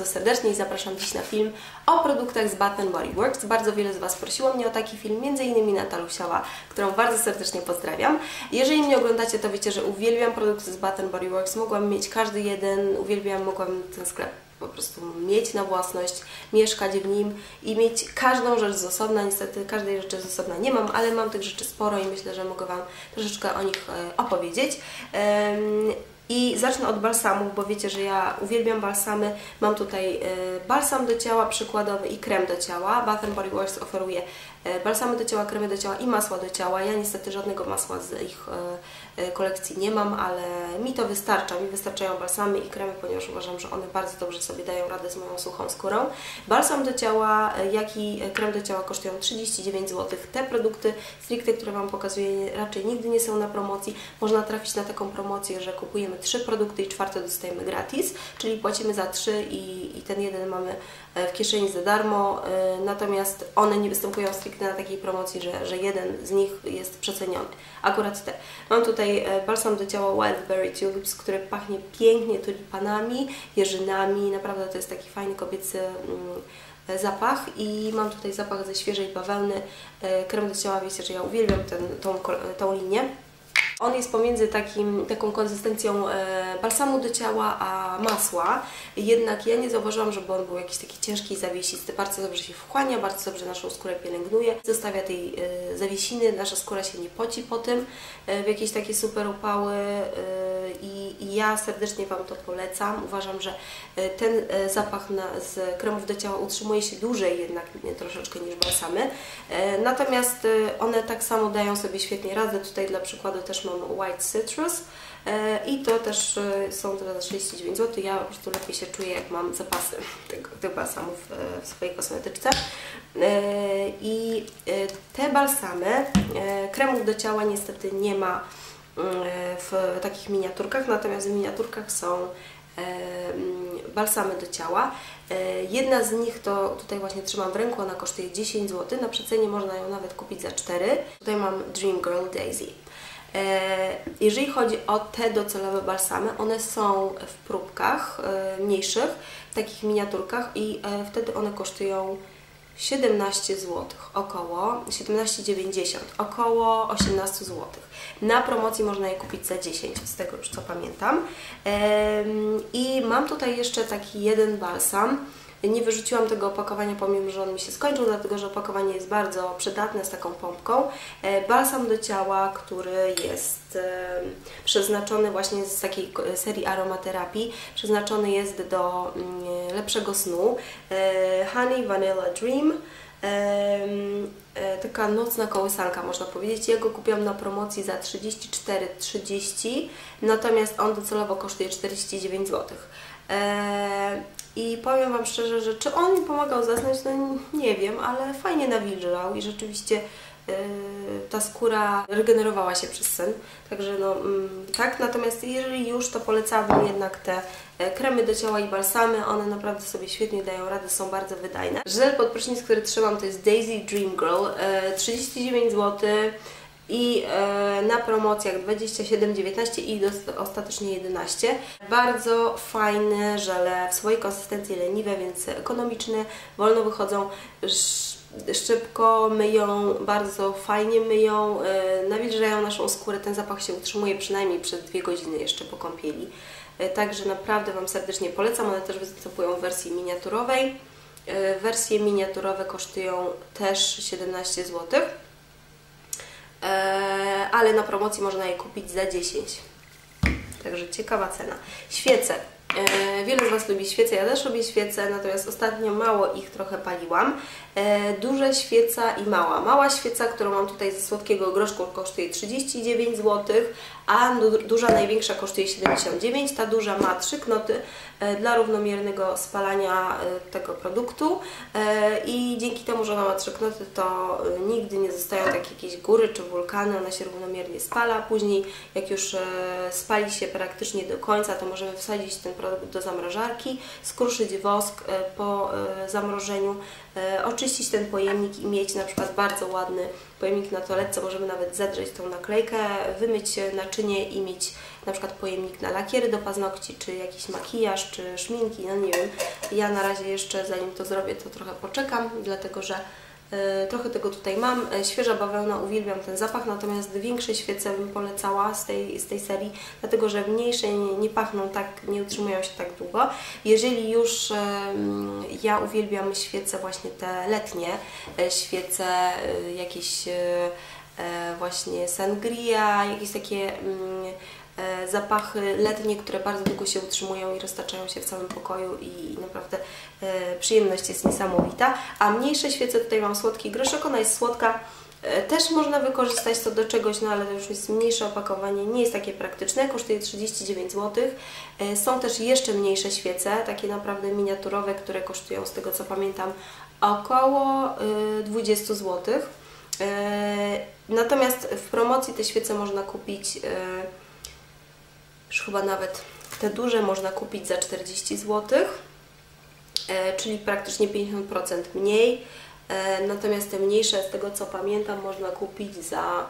bardzo serdecznie i zapraszam dziś na film o produktach z Bath Body Works. Bardzo wiele z Was prosiło mnie o taki film, innymi Natalusiała, którą bardzo serdecznie pozdrawiam. Jeżeli mnie oglądacie, to wiecie, że uwielbiam produkty z Bath Body Works. Mogłam mieć każdy jeden, uwielbiam, mogłam ten sklep po prostu mieć na własność, mieszkać w nim i mieć każdą rzecz z osobna. Niestety każdej rzeczy z osobna nie mam, ale mam tych rzeczy sporo i myślę, że mogę Wam troszeczkę o nich e, opowiedzieć. I zacznę od balsamów, bo wiecie, że ja uwielbiam balsamy. Mam tutaj e, balsam do ciała przykładowy i krem do ciała. Bath Body Works oferuje balsamy do ciała, kremy do ciała i masła do ciała. Ja niestety żadnego masła z ich e, kolekcji nie mam, ale mi to wystarcza. Mi wystarczają balsamy i kremy, ponieważ uważam, że one bardzo dobrze sobie dają radę z moją suchą skórą. Balsam do ciała, jak i krem do ciała kosztują 39 zł. Te produkty stricte, które Wam pokazuję, raczej nigdy nie są na promocji. Można trafić na taką promocję, że kupujemy trzy produkty i czwarte dostajemy gratis, czyli płacimy za trzy i, i ten jeden mamy e, w kieszeni za darmo, e, natomiast one nie występują stricte na takiej promocji, że, że jeden z nich jest przeceniony. Akurat te. Mam tutaj e, balsam do ciała Wildberry Tulips, który pachnie pięknie tulipanami, jeżynami, naprawdę to jest taki fajny kobiecy mm, zapach i mam tutaj zapach ze świeżej bawełny, krem do ciała, wiecie, że ja uwielbiam ten, tą, tą linię. On jest pomiędzy takim, taką konsystencją e, balsamu do ciała a masła, jednak ja nie zauważyłam, żeby on był jakiś taki ciężki i zawiesisty. Bardzo dobrze się wchłania, bardzo dobrze naszą skórę pielęgnuje, zostawia tej e, zawiesiny, nasza skóra się nie poci po tym e, w jakieś takie super upały i, ja serdecznie Wam to polecam. Uważam, że ten zapach na, z kremów do ciała utrzymuje się dłużej jednak troszeczkę niż balsamy. Natomiast one tak samo dają sobie świetnie radę. Tutaj dla przykładu też mam White Citrus e, i to też e, są teraz 39 zł. Ja po prostu lepiej się czuję, jak mam zapasy tego, tych balsamów e, w swojej kosmetyczce. I te balsamy, kremów do ciała niestety nie ma w takich miniaturkach, natomiast w miniaturkach są balsamy do ciała. Jedna z nich to tutaj właśnie trzymam w ręku, ona kosztuje 10 zł, na przecenie można ją nawet kupić za 4. Tutaj mam Dream Girl Daisy. E, jeżeli chodzi o te docelowe balsamy, one są w próbkach e, mniejszych, takich miniaturkach i e, wtedy one kosztują 17 zł, około 17,90, około 18 zł. Na promocji można je kupić za 10, z tego już co pamiętam. I mam tutaj jeszcze taki jeden balsam, nie wyrzuciłam tego opakowania, pomimo że on mi się skończył, dlatego że opakowanie jest bardzo przydatne z taką pompką. E, balsam do ciała, który jest e, przeznaczony właśnie z takiej serii aromaterapii, przeznaczony jest do mm, lepszego snu. E, Honey Vanilla Dream taka nocna kołysanka można powiedzieć. Ja go kupiłam na promocji za 34,30 natomiast on docelowo kosztuje 49 zł. I powiem Wam szczerze, że czy on mi pomagał zasnąć, no nie wiem, ale fajnie nawilżał i rzeczywiście yy, ta skóra regenerowała się przez sen. Także no mm, tak, natomiast jeżeli już, to polecałabym jednak te e, kremy do ciała i balsamy. One naprawdę sobie świetnie dają radę, są bardzo wydajne. Żel pod prysznic, który trzymam to jest Daisy Dream Girl, 39 zł i e, na promocjach 27,19 i ostatecznie 11. Bardzo fajne żele, w swojej konsystencji leniwe, więc ekonomiczne, wolno wychodzą, szybko myją, bardzo fajnie myją, e, nawilżają naszą skórę, ten zapach się utrzymuje przynajmniej przez dwie godziny jeszcze po kąpieli. E, także naprawdę Wam serdecznie polecam, one też występują w wersji miniaturowej. Wersje miniaturowe kosztują też 17 zł. E, ale na promocji można je kupić za 10. Także ciekawa cena. Świece. E, wiele z Was lubi świece, ja też lubię świece, natomiast ostatnio mało ich trochę paliłam. E, duże świeca i mała. Mała świeca, którą mam tutaj ze słodkiego groszku kosztuje 39 zł, a duża największa kosztuje 79. Ta duża ma trzy knoty e, dla równomiernego spalania e, tego produktu i dzięki temu, że ona ma trzy knoty, to nigdy nie zostają takie jakieś góry czy wulkany, ona się równomiernie spala. Później jak już spali się praktycznie do końca, to możemy wsadzić ten produkt do zamrażarki, skruszyć wosk po zamrożeniu, oczyścić ten pojemnik i mieć na przykład bardzo ładny pojemnik na toaletce, możemy nawet zedrzeć tą naklejkę, wymyć naczynie i mieć na przykład pojemnik na lakiery do paznokci, czy jakiś makijaż, czy szminki, no nie wiem. Ja na razie jeszcze zanim to zrobię, to trochę poczekam, dlatego że Trochę tego tutaj mam. E, świeża bawełna, uwielbiam ten zapach, natomiast większe świece bym polecała z tej, z tej serii, dlatego że mniejsze nie, nie pachną tak, nie utrzymują się tak długo. Jeżeli już ja uwielbiam świece właśnie te letnie, e, świece jakieś właśnie sangria, jakieś takie mm, E, zapachy letnie, które bardzo długo się utrzymują i roztaczają się w całym pokoju i naprawdę e, przyjemność jest niesamowita. A mniejsze świece, tutaj mam słodki groszek, ona jest słodka, e, też można wykorzystać to do czegoś, no ale to już jest mniejsze opakowanie, nie jest takie praktyczne, kosztuje 39 zł. Są też jeszcze mniejsze świece, takie naprawdę miniaturowe, które kosztują z tego co pamiętam około 20 zł. Natomiast w promocji te świece można kupić już chyba nawet te duże można kupić za 40 zł, e, czyli praktycznie 50% mniej. E, natomiast te mniejsze, z tego co pamiętam, można kupić za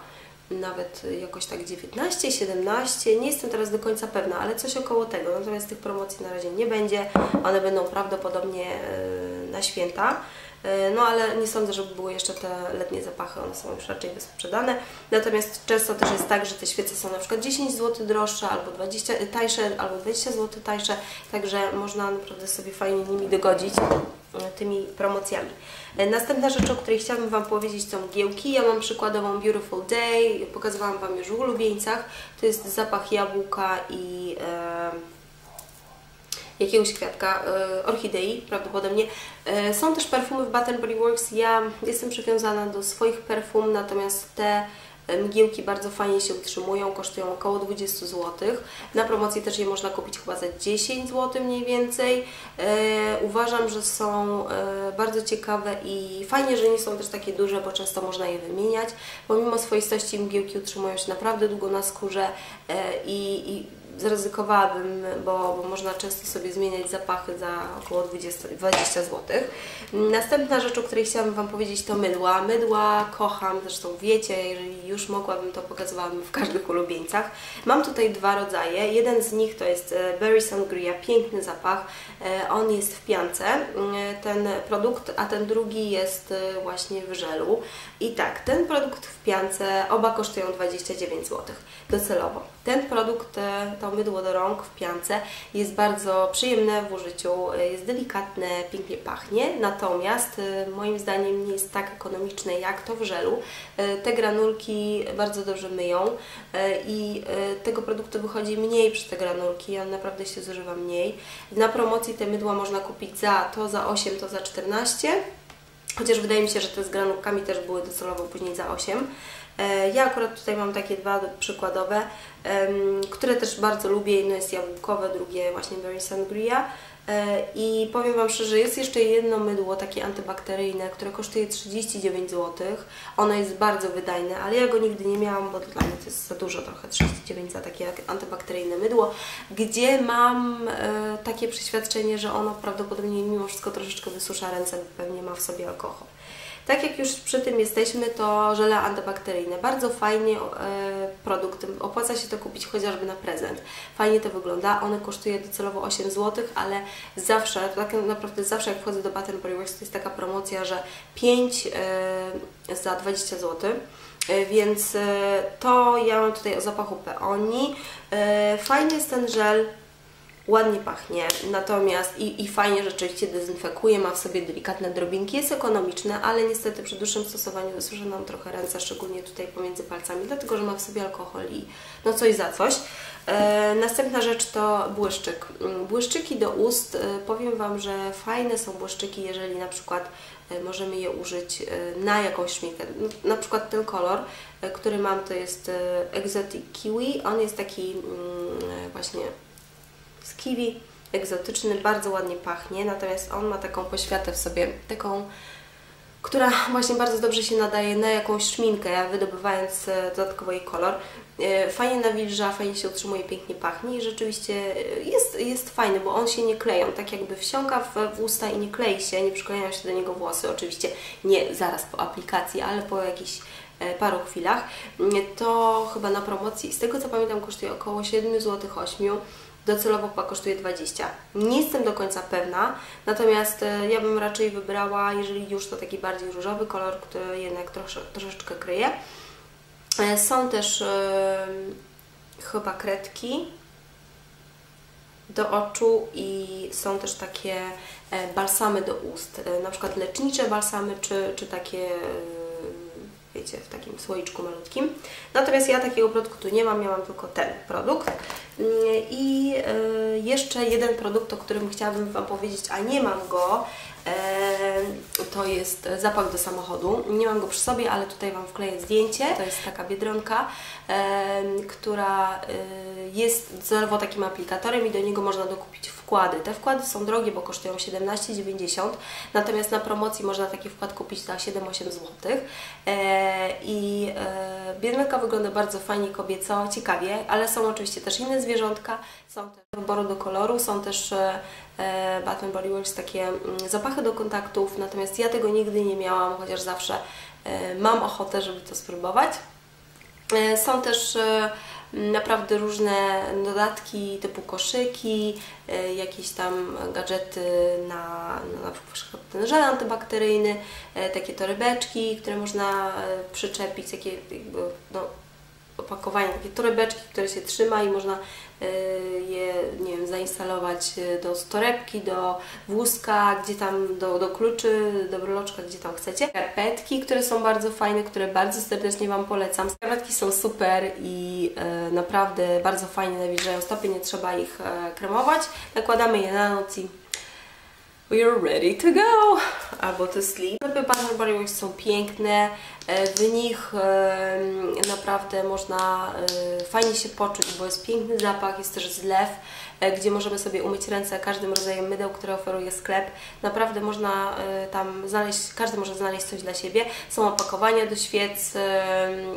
nawet jakoś tak 19, 17, nie jestem teraz do końca pewna, ale coś około tego. Natomiast tych promocji na razie nie będzie, one będą prawdopodobnie e, na święta. E, no ale nie sądzę, żeby były jeszcze te letnie zapachy, one są już raczej wysprzedane. Natomiast często też jest tak, że te świece są na przykład 10 zł droższe, albo 20 e, tańsze, albo 20 zł tańsze, także można naprawdę sobie fajnie nimi dogodzić e, tymi promocjami. Następna rzecz, o której chciałabym Wam powiedzieć, są mgiełki. Ja mam przykładową Beautiful Day, pokazywałam Wam już w ulubieńcach. To jest zapach jabłka i... jakiegoś kwiatka, e, orchidei prawdopodobnie. E, są też perfumy w Bath Body Works. Ja jestem przywiązana do swoich perfum, natomiast te e, mgiełki bardzo fajnie się utrzymują, kosztują około 20 zł. Na promocji też je można kupić chyba za 10 zł mniej więcej. uważam, że są bardzo ciekawe i fajnie, że nie są też takie duże, bo często można je wymieniać. Pomimo swoistości mgiełki utrzymują się naprawdę długo na skórze i, i zaryzykowałabym, bo, bo, można często sobie zmieniać zapachy za około 20, 20 zł. Następna rzecz, o której chciałabym Wam powiedzieć to mydła. Mydła kocham, zresztą wiecie, jeżeli już mogłabym to pokazywałabym w każdych ulubieńcach. Mam tutaj dwa rodzaje. Jeden z nich to jest e, Berry Sangria, piękny zapach. E, on jest w piance, e, ten produkt, a ten drugi jest właśnie w żelu. I tak, ten produkt w piance, oba kosztują 29 zł docelowo. Ten produkt, mydło do rąk w piance jest bardzo przyjemne w użyciu, jest delikatne, pięknie pachnie, natomiast y, moim zdaniem nie jest tak ekonomiczne jak to w żelu. Y, te granulki bardzo dobrze myją y, i tego produktu wychodzi mniej przy te granulki, on naprawdę się zużywa mniej. Na promocji te mydła można kupić za to za 8, to za 14 Chociaż wydaje mi się, że te z granulkami też były docelowo później za 8. E, ja akurat tutaj mam takie dwa przykładowe, które też bardzo lubię. Jedno jest jabłkowe, drugie właśnie Berry Sangria. E, I powiem Wam szczerze, jest jeszcze jedno mydło takie antybakteryjne, które kosztuje 39 zł. Ono jest bardzo wydajne, ale ja go nigdy nie miałam, bo dla mnie to jest za dużo trochę, 39 za takie antybakteryjne mydło, gdzie mam e, takie przeświadczenie, że ono prawdopodobnie mimo wszystko troszeczkę wysusza ręce, pewnie ma w sobie alkohol. Tak jak już przy tym jesteśmy, to żele antybakteryjne. Bardzo fajnie e, produkt. Opłaca się to kupić chociażby na prezent. Fajnie to wygląda. One kosztuje docelowo 8 zł, ale zawsze, tak naprawdę zawsze jak wchodzę do Bath Body Works, to jest taka promocja, że 5 e, za 20 zł. E, więc to ja mam tutaj o zapachu peoni. Fajny jest ten żel, ładnie pachnie, natomiast i, i fajnie rzeczywiście dezynfekuje, ma w sobie delikatne drobinki, jest ekonomiczne, ale niestety przy dłuższym stosowaniu wysusza nam trochę ręce, szczególnie tutaj pomiędzy palcami, dlatego, że ma w sobie alkohol i no coś za coś. E, następna rzecz to błyszczyk. Mm, błyszczyki do ust, e, powiem Wam, że fajne są błyszczyki, jeżeli na przykład e, możemy je użyć e, na jakąś szminkę. Na przykład ten kolor, który mam to jest Exotic Kiwi, on jest taki mm, właśnie z kiwi, egzotyczny, bardzo ładnie pachnie, natomiast on ma taką poświatę w sobie, taką która właśnie bardzo dobrze się nadaje na jakąś szminkę, wydobywając e, dodatkowo jej kolor. E, fajnie nawilża, fajnie się utrzymuje, pięknie pachnie i rzeczywiście e, jest, jest fajny, bo on się nie klei, on tak jakby wsiąka w, w usta i nie klei się, nie przyklejają się do niego włosy, oczywiście nie zaraz po aplikacji, ale po jakichś paru chwilach. To chyba na promocji, z tego co pamiętam, kosztuje około 7 zł 8 docelowo kosztuje 20. Nie jestem do końca pewna, natomiast e, ja bym raczej wybrała, jeżeli już to taki bardziej różowy kolor, który jednak trosze, troszeczkę kryje. E, są też yy, chyba kredki do oczu i są też takie balsamy do ust, na przykład lecznicze balsamy, czy, czy takie wiecie, w takim słoiczku malutkim. Natomiast ja takiego produktu nie mam, ja mam tylko ten produkt. Mm, I e, jeszcze jeden produkt, o którym chciałabym Wam powiedzieć, a nie mam go, to jest zapach do samochodu. Nie mam go przy sobie, ale tutaj Wam wkleję zdjęcie. To jest taka biedronka, która y, jest celowo takim aplikatorem i do niego można dokupić wkłady. Te wkłady są drogie, bo kosztują 17,90, natomiast na promocji można taki wkład kupić za 7-8 zł. E, I e, biedronka wygląda bardzo fajnie, kobieco, ciekawie, ale są oczywiście też inne zwierzątka, są też wyboru do koloru, są też e, Batman Body Works takie mm, zapachy do kontaktów, natomiast ja tego nigdy nie miałam, chociaż zawsze mam ochotę, żeby to spróbować. Są też naprawdę różne dodatki typu koszyki, e, jakieś tam gadżety na, na, przykład ten żel antybakteryjny, e, takie torybeczki, które można e, przyczepić, takie jakby, no, opakowania, takie torebeczki, które się trzyma i można je, nie wiem, zainstalować y, do torebki, do wózka, gdzie tam, do, do kluczy, do broloczka, gdzie tam chcecie. Skarpetki, które są bardzo fajne, które bardzo serdecznie Wam polecam. Skarpetki są super i y, naprawdę bardzo fajnie nawilżają stopy, nie trzeba ich kremować. Nakładamy je na noc i we're ready to go! Albo to sleep. Sklepy Bath Body są piękne, e, w nich naprawdę można e, fajnie się poczuć, bo jest piękny zapach, jest też zlew, e, gdzie możemy sobie umyć ręce każdym rodzajem mydeł, które oferuje sklep. Naprawdę można tam znaleźć, każdy może znaleźć coś dla siebie. Są opakowania do świec,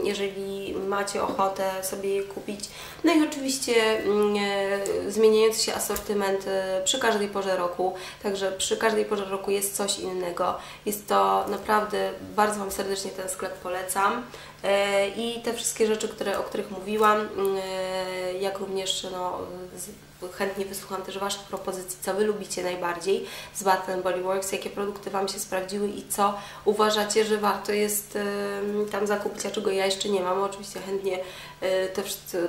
jeżeli macie ochotę sobie je kupić. No i oczywiście mm, zmieniający się asortyment przy każdej porze roku, także przy każdej porze roku jest coś innego. Jest to naprawdę, bardzo Wam serdecznie ten sklep polecam. E, I te wszystkie rzeczy, które, o których mówiłam, e, jak również no, chętnie wysłucham też Waszych propozycji, co Wy lubicie najbardziej z Bath Body Works, jakie produkty Wam się sprawdziły i co uważacie, że warto jest tam zakupić, a czego ja jeszcze nie mam. Oczywiście chętnie e,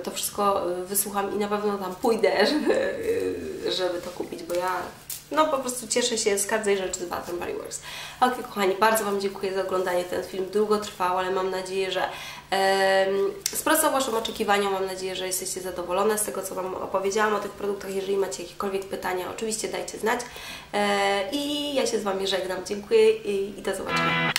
to, wszystko wysłucham i na pewno tam pójdę, żeby to kupić, bo ja no po prostu cieszę się z każdej rzeczy z Bath Body Works. Ok, kochani, bardzo Wam dziękuję za oglądanie. Ten film długo trwał, ale mam nadzieję, że sprostał Waszym oczekiwaniom. Mam nadzieję, że jesteście zadowolone z tego, co Wam opowiedziałam o tych produktach. Jeżeli macie jakiekolwiek pytania, oczywiście dajcie znać. E, I ja się z Wami żegnam. Dziękuję i do zobaczenia.